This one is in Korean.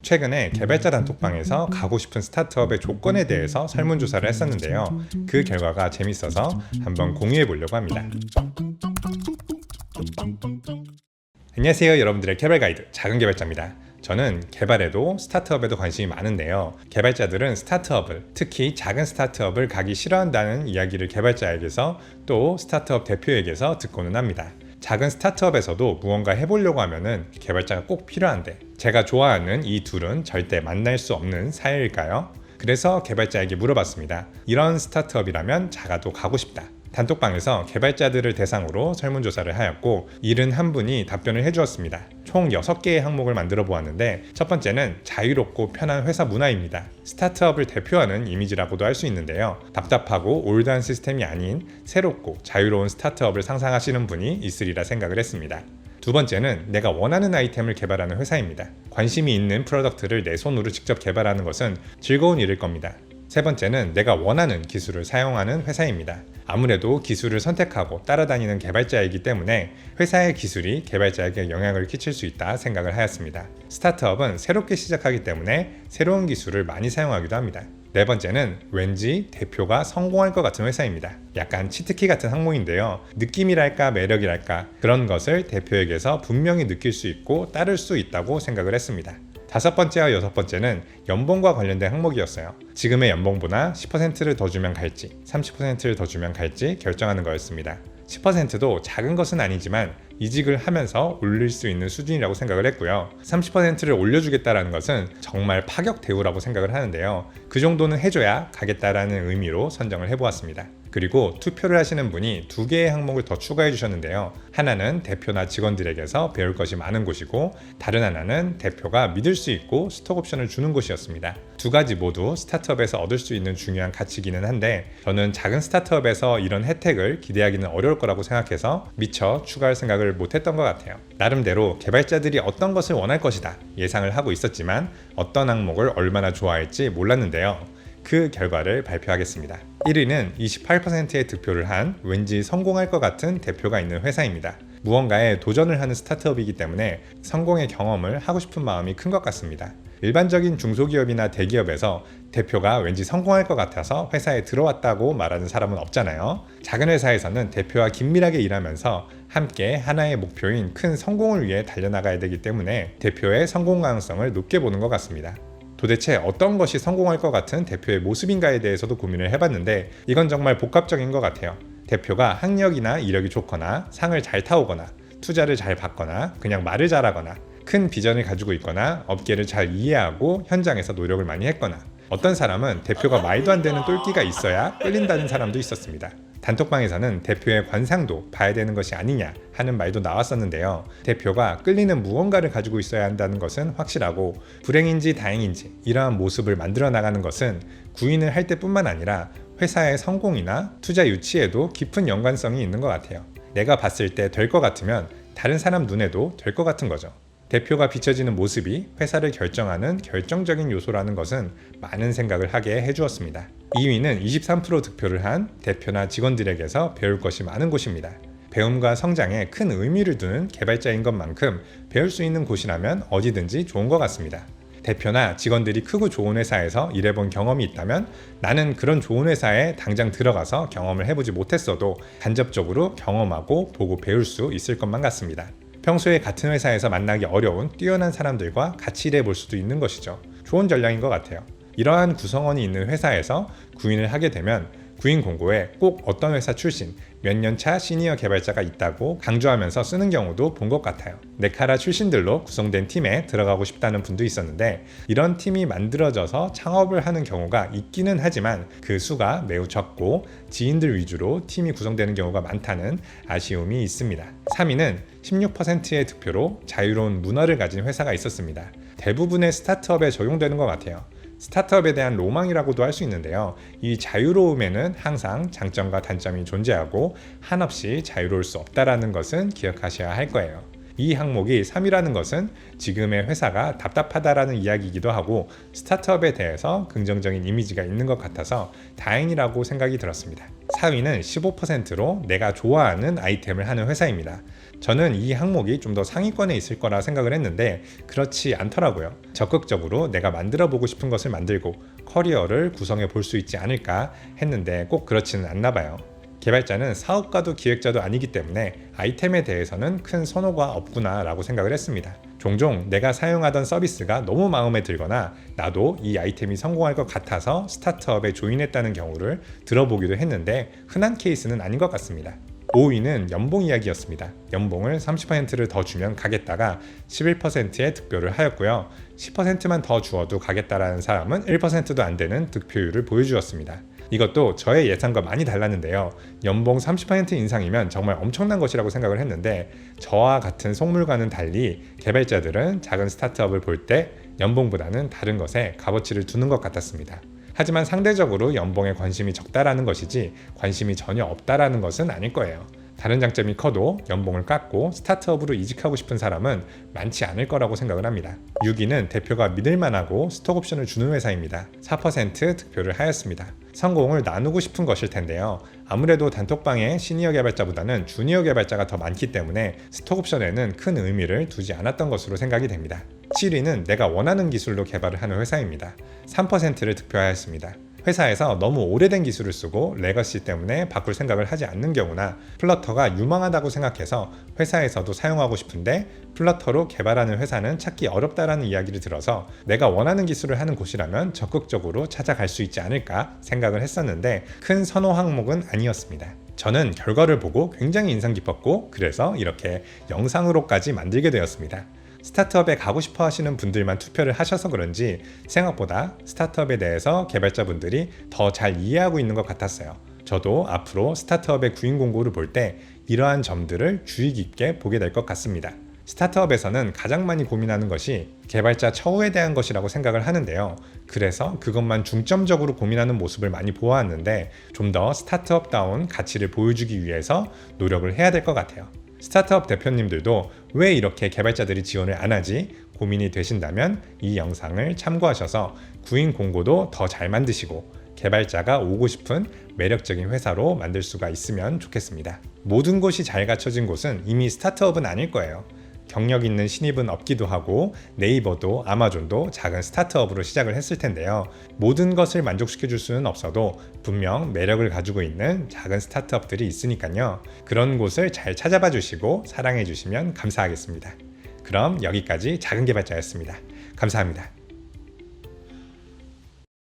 최근에 개발자 단톡방에서 가고 싶은 스타트업의 조건에 대해서 설문조사를 했었는데요. 그 결과가 재밌어서 한번 공유해 보려고 합니다. 안녕하세요, 여러분들의 개발 가이드 작은 개발자입니다. 저는 개발에도 스타트업에도 관심이 많은데요. 개발자들은 스타트업을, 특히 작은 스타트업을 가기 싫어한다는 이야기를 개발자에게서 또 스타트업 대표에게서 듣고는 합니다. 작은 스타트업에서도 무언가 해보려고 하면은 개발자가 꼭 필요한데 제가 좋아하는 이 둘은 절대 만날 수 없는 사이일까요? 그래서 개발자에게 물어봤습니다. 이런 스타트업이라면 작아도 가고 싶다. 단톡방에서 개발자들을 대상으로 설문조사를 하였고 71분이 답변을 해주었습니다. 총 6개의 항목을 만들어 보았는데 첫 번째는 자유롭고 편한 회사 문화입니다. 스타트업을 대표하는 이미지라고도 할 수 있는데요. 답답하고 올드한 시스템이 아닌 새롭고 자유로운 스타트업을 상상하시는 분이 있으리라 생각을 했습니다. 두 번째는 내가 원하는 아이템을 개발하는 회사입니다. 관심이 있는 프로덕트를 내 손으로 직접 개발하는 것은 즐거운 일일 겁니다. 세 번째는 내가 원하는 기술을 사용하는 회사입니다. 아무래도 기술을 선택하고 따라다니는 개발자이기 때문에 회사의 기술이 개발자에게 영향을 끼칠 수 있다 생각을 하였습니다. 스타트업은 새롭게 시작하기 때문에 새로운 기술을 많이 사용하기도 합니다. 네 번째는 왠지 대표가 성공할 것 같은 회사입니다. 약간 치트키 같은 항목인데요. 느낌이랄까 매력이랄까 그런 것을 대표에게서 분명히 느낄 수 있고 따를 수 있다고 생각을 했습니다. 다섯 번째와 여섯 번째는 연봉과 관련된 항목이었어요. 지금의 연봉보다 10%를 더 주면 갈지, 30%를 더 주면 갈지 결정하는 거였습니다. 10%도 작은 것은 아니지만 이직을 하면서 올릴 수 있는 수준이라고 생각을 했고요. 30%를 올려주겠다라는 것은 정말 파격 대우라고 생각을 하는데요. 그 정도는 해줘야 가겠다라는 의미로 선정을 해보았습니다. 그리고 투표를 하시는 분이 두 개의 항목을 더 추가해 주셨는데요. 하나는 대표나 직원들에게서 배울 것이 많은 곳이고 다른 하나는 대표가 믿을 수 있고 스톡 옵션을 주는 곳이었습니다. 두 가지 모두 스타트업에서 얻을 수 있는 중요한 가치기는 한데 저는 작은 스타트업에서 이런 혜택을 기대하기는 어려울 거라고 생각해서 미처 추가할 생각을 못했던 것 같아요. 나름대로 개발자들이 어떤 것을 원할 것이다 예상을 하고 있었지만 어떤 항목을 얼마나 좋아할지 몰랐는데요. 그 결과를 발표하겠습니다. 1위는 28%의 득표를 한 왠지 성공할 것 같은 대표가 있는 회사입니다. 무언가에 도전을 하는 스타트업이기 때문에 성공의 경험을 하고 싶은 마음이 큰 것 같습니다. 일반적인 중소기업이나 대기업에서 대표가 왠지 성공할 것 같아서 회사에 들어왔다고 말하는 사람은 없잖아요. 작은 회사에서는 대표와 긴밀하게 일하면서 함께 하나의 목표인 큰 성공을 위해 달려나가야 되기 때문에 대표의 성공 가능성을 높게 보는 것 같습니다. 도대체 어떤 것이 성공할 것 같은 대표의 모습인가에 대해서도 고민을 해봤는데 이건 정말 복합적인 것 같아요. 대표가 학력이나 이력이 좋거나 상을 잘 타오거나 투자를 잘 받거나 그냥 말을 잘하거나 큰 비전을 가지고 있거나 업계를 잘 이해하고 현장에서 노력을 많이 했거나 어떤 사람은 대표가 말도 안 되는 똘끼가 있어야 끌린다는 사람도 있었습니다. 단톡방에서는 대표의 관상도 봐야 되는 것이 아니냐 하는 말도 나왔었는데요. 대표가 끌리는 무언가를 가지고 있어야 한다는 것은 확실하고 불행인지 다행인지 이러한 모습을 만들어 나가는 것은 구인을 할 때뿐만 아니라 회사의 성공이나 투자 유치에도 깊은 연관성이 있는 것 같아요. 내가 봤을 때 될 것 같으면 다른 사람 눈에도 될 것 같은 거죠. 대표가 비춰지는 모습이 회사를 결정하는 결정적인 요소라는 것은 많은 생각을 하게 해주었습니다. 2위는 23% 득표를 한 대표나 직원들에게서 배울 것이 많은 곳입니다. 배움과 성장에 큰 의미를 두는 개발자인 것만큼 배울 수 있는 곳이라면 어디든지 좋은 것 같습니다. 대표나 직원들이 크고 좋은 회사에서 일해본 경험이 있다면 나는 그런 좋은 회사에 당장 들어가서 경험을 해보지 못했어도 간접적으로 경험하고 보고 배울 수 있을 것만 같습니다. 평소에 같은 회사에서 만나기 어려운 뛰어난 사람들과 같이 일해 볼 수도 있는 것이죠. 좋은 전략인 것 같아요. 이러한 구성원이 있는 회사에서 구인을 하게 되면 구인 공고에 꼭 어떤 회사 출신, 몇 년 차 시니어 개발자가 있다고 강조하면서 쓰는 경우도 본 것 같아요. 네카라 출신들로 구성된 팀에 들어가고 싶다는 분도 있었는데 이런 팀이 만들어져서 창업을 하는 경우가 있기는 하지만 그 수가 매우 적고 지인들 위주로 팀이 구성되는 경우가 많다는 아쉬움이 있습니다. 3위는 16%의 득표로 자유로운 문화를 가진 회사가 있었습니다. 대부분의 스타트업에 적용되는 것 같아요. 스타트업에 대한 로망이라고도 할 수 있는데요. 이 자유로움에는 항상 장점과 단점이 존재하고 한없이 자유로울 수 없다라는 것은 기억하셔야 할 거예요. 이 항목이 3이라는 것은 지금의 회사가 답답하다라는 이야기이기도 하고 스타트업에 대해서 긍정적인 이미지가 있는 것 같아서 다행이라고 생각이 들었습니다. 4위는 15%로 내가 좋아하는 아이템을 하는 회사입니다. 저는 이 항목이 좀 더 상위권에 있을 거라 생각을 했는데 그렇지 않더라고요. 적극적으로 내가 만들어 보고 싶은 것을 만들고 커리어를 구성해 볼 수 있지 않을까 했는데 꼭 그렇지는 않나 봐요. 개발자는 사업가도 기획자도 아니기 때문에 아이템에 대해서는 큰 선호가 없구나 라고 생각을 했습니다. 종종 내가 사용하던 서비스가 너무 마음에 들거나 나도 이 아이템이 성공할 것 같아서 스타트업에 조인했다는 경우를 들어보기도 했는데 흔한 케이스는 아닌 것 같습니다. 5위는 연봉 이야기였습니다. 연봉을 30%를 더 주면 가겠다가 11%의 득표를 하였고요. 10%만 더 주어도 가겠다라는 사람은 1%도 안 되는 득표율을 보여주었습니다. 이것도 저의 예상과 많이 달랐는데요. 연봉 30% 인상이면 정말 엄청난 것이라고 생각을 했는데 저와 같은 속물과는 달리 개발자들은 작은 스타트업을 볼 때 연봉보다는 다른 것에 값어치를 두는 것 같았습니다. 하지만 상대적으로 연봉에 관심이 적다라는 것이지 관심이 전혀 없다라는 것은 아닐 거예요. 다른 장점이 커도 연봉을 깎고 스타트업으로 이직하고 싶은 사람은 많지 않을 거라고 생각을 합니다. 6위는 대표가 믿을만하고 스톡옵션을 주는 회사입니다. 4% 득표를 하였습니다. 성공을 나누고 싶은 것일 텐데요. 아무래도 단톡방에 시니어 개발자보다는 주니어 개발자가 더 많기 때문에 스톡옵션에는 큰 의미를 두지 않았던 것으로 생각이 됩니다. 7위는 내가 원하는 기술로 개발을 하는 회사입니다. 3%를 득표하였습니다. 회사에서 너무 오래된 기술을 쓰고 레거시 때문에 바꿀 생각을 하지 않는 경우나 플러터가 유망하다고 생각해서 회사에서도 사용하고 싶은데 플러터로 개발하는 회사는 찾기 어렵다라는 이야기를 들어서 내가 원하는 기술을 하는 곳이라면 적극적으로 찾아갈 수 있지 않을까 생각을 했었는데 큰 선호 항목은 아니었습니다. 저는 결과를 보고 굉장히 인상 깊었고 그래서 이렇게 영상으로까지 만들게 되었습니다. 스타트업에 가고 싶어 하시는 분들만 투표를 하셔서 그런지 생각보다 스타트업에 대해서 개발자분들이 더 잘 이해하고 있는 것 같았어요. 저도 앞으로 스타트업의 구인 공고를 볼 때 이러한 점들을 주의 깊게 보게 될 것 같습니다. 스타트업에서는 가장 많이 고민하는 것이 개발자 처우에 대한 것이라고 생각을 하는데요. 그래서 그것만 중점적으로 고민하는 모습을 많이 보아왔는데 좀 더 스타트업다운 가치를 보여주기 위해서 노력을 해야 될 것 같아요. 스타트업 대표님들도 왜 이렇게 개발자들이 지원을 안 하지 고민이 되신다면 이 영상을 참고하셔서 구인 공고도 더 잘 만드시고 개발자가 오고 싶은 매력적인 회사로 만들 수가 있으면 좋겠습니다. 모든 것이 잘 갖춰진 곳은 이미 스타트업은 아닐 거예요. 경력 있는 신입은 없기도 하고 네이버도 아마존도 작은 스타트업으로 시작을 했을 텐데요. 모든 것을 만족시켜 줄 수는 없어도 분명 매력을 가지고 있는 작은 스타트업들이 있으니까요. 그런 곳을 잘 찾아봐 주시고 사랑해 주시면 감사하겠습니다. 그럼 여기까지 작은 개발자였습니다. 감사합니다.